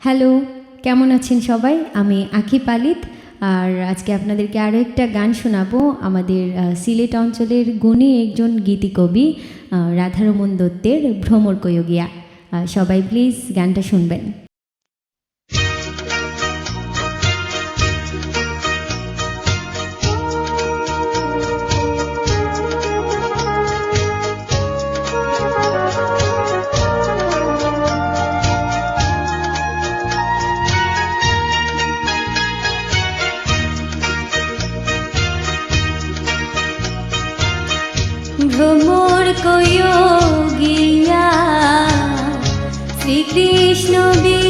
Hello, কেমন আছেন সবাই? আমি আখি পালিত আর আজকে আপনাদেরকে আরও একটা গান শোনাবো। আমাদের সিলেট অঞ্চলের গুণী একজন গীতিকবি রাধারমন দত্তের ভ্রমর কয়োগিয়া সবাই প্লিজ গানটা শুনবেন। ভ্রমর কয়োগিয়া শ্রীকৃষ্ণ বি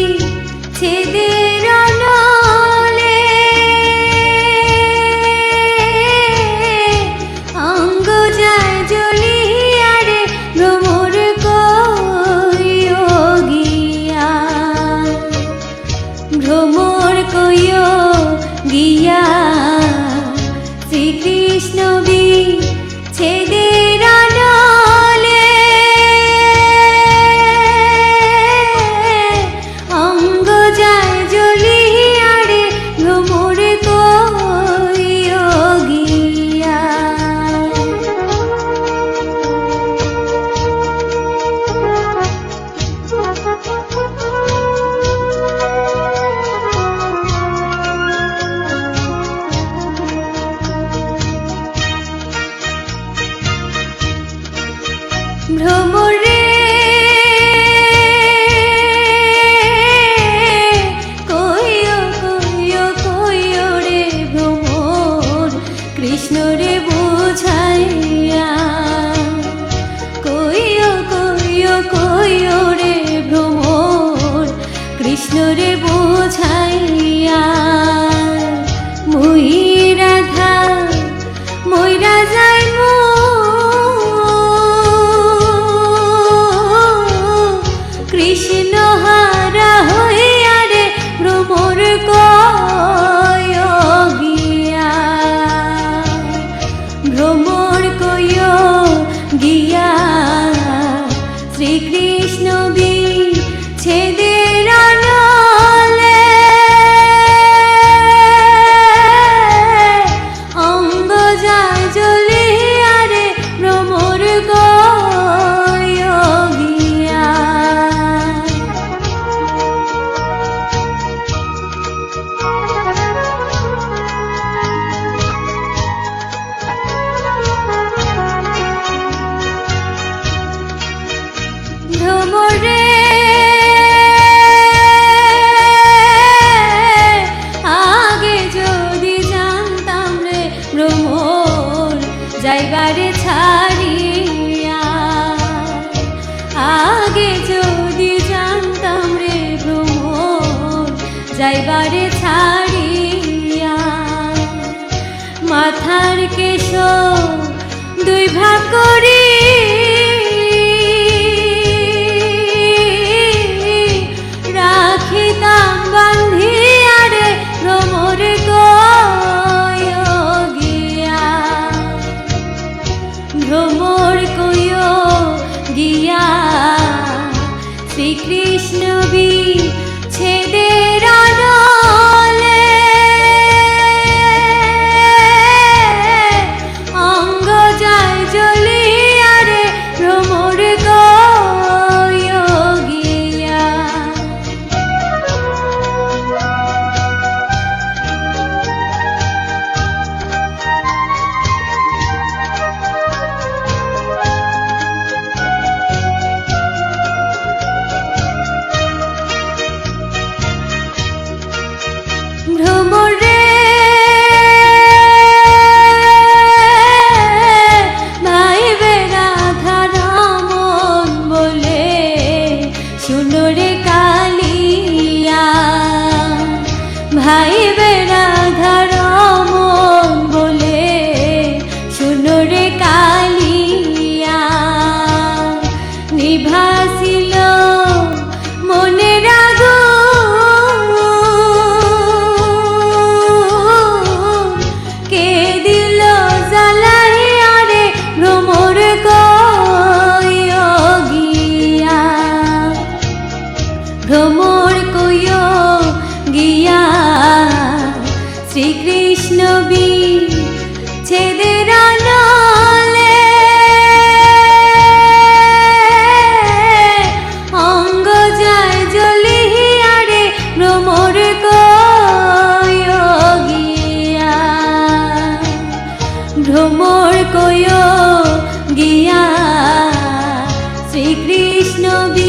কৃষ্ণ রে জায়গারে ছাড়িয়া। আগে যদি জানতাম রে ভ্রমণ যাইবারে ছাড়িয়া। মাথার কেশ দুই ভাগ করি ভ্রমর কয় গিয়া শ্রীকৃষ্ণ ভ্রমর কইয় গিয়া। শ্রীকৃষ্ণ বি ভ্রমর কয় গিয়া। ভ্রমর কয় গিয়া। শ্রীকৃষ্ণ বি